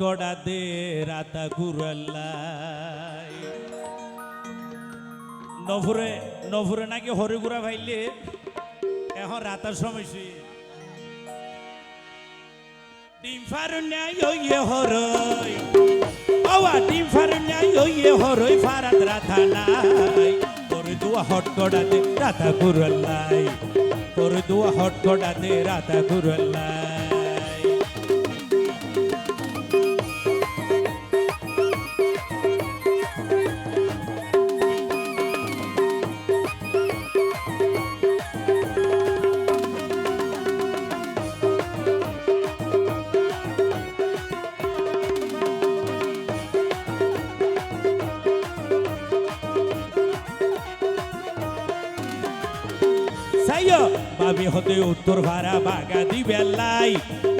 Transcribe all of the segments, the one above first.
কডা দে রাতা গুরাল্লাই নভুরে নভুরে নাকি হরি গুড়া ভাইলে? এখন রাতার সময় ডিম ফারুন ন্যায় ইয়ে হরই। বাবা, ডিম ফারুন ন্যায় ইয়ে হরই, ফারাত রাথা নাই। হরি দুয়া হট দে রাতা গুরাল্লাই হরি দুয়া হট দে রাতা গুরাল্লাই সাইয় ভাবি হতে উত্তর ভাড়া বাগা দিবে লাই।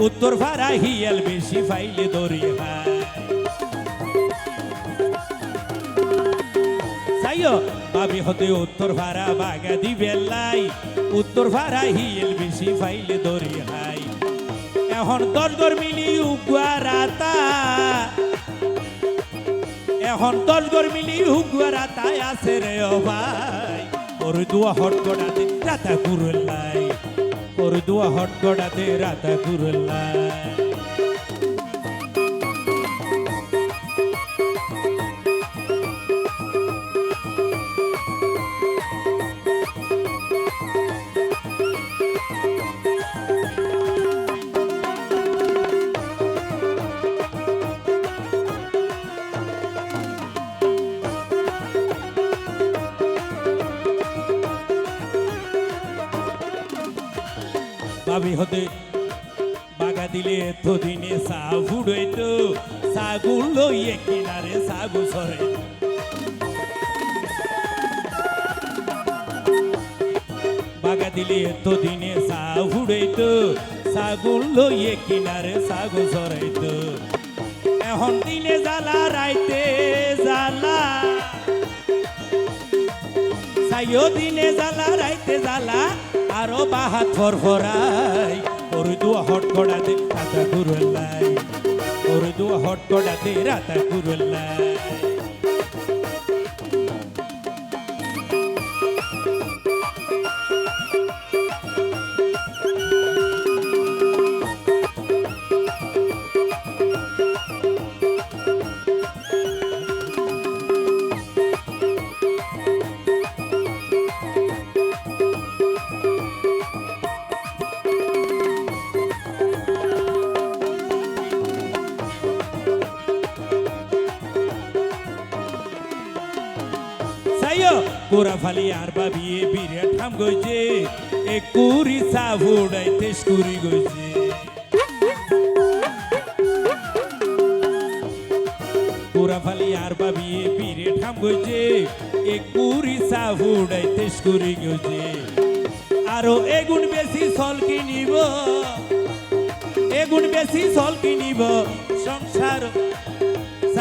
উত্তর ভাড়া হিয়াল বেশি ফাইলে দরি সাইয় ভাবি হতে উত্তর ভাড়া বাগা দিবে লাই। উত্তর ভাড়া হিয়াল বেশি ফাইলে দরি হাই। এখন দশ গর মিলি উগুয়া রাতা। এখন দশ গর মিলি উগুয়া রাতায় আছে রে ও ভাই। ওর দুয়া হট গড়াতে রাতা কুরলাই ওর দুয়া হট গড়াতে রাতা কুরলাই ভাবি হতে। বাগা দিলে তো দিনে সা ফুড়ইতো সাগুল লইয়ে কিনারে সাগু সরে। বাগা দিলে তো দিনে সা ফুড়ইতো সাগুল লইয়ে কিনারে সাগু সরাইতো এখন দিনে জ্বালা, রাইতে জ্বালা। সাইও দিনে জ্বালা, রাইতে জ্বালা। আরও বাহাত ফরফরাই ওর দুয়া হট কড়াতে রাতা কুরলাই ওর দুয়া হট কড়াতে রাতা কুরলাই সাইও কোরা ফালি আর বাবিয়ে বিরে ঠাম গইছে। এ কুরি সাবুড়াই তেস কুরি গইছে। কোরা ফালি আর বাবিয়ে বিরে ঠাম গইছে। এ কুরি সাবুড়াই তেস কুরি গইছে। আরও এগুণ বেশি সল কিনিব, এগুণ বেশি সল কিনিব, সংসার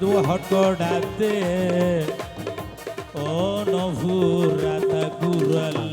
দু হটকড়াতে ও নভুর রাতা কুরাল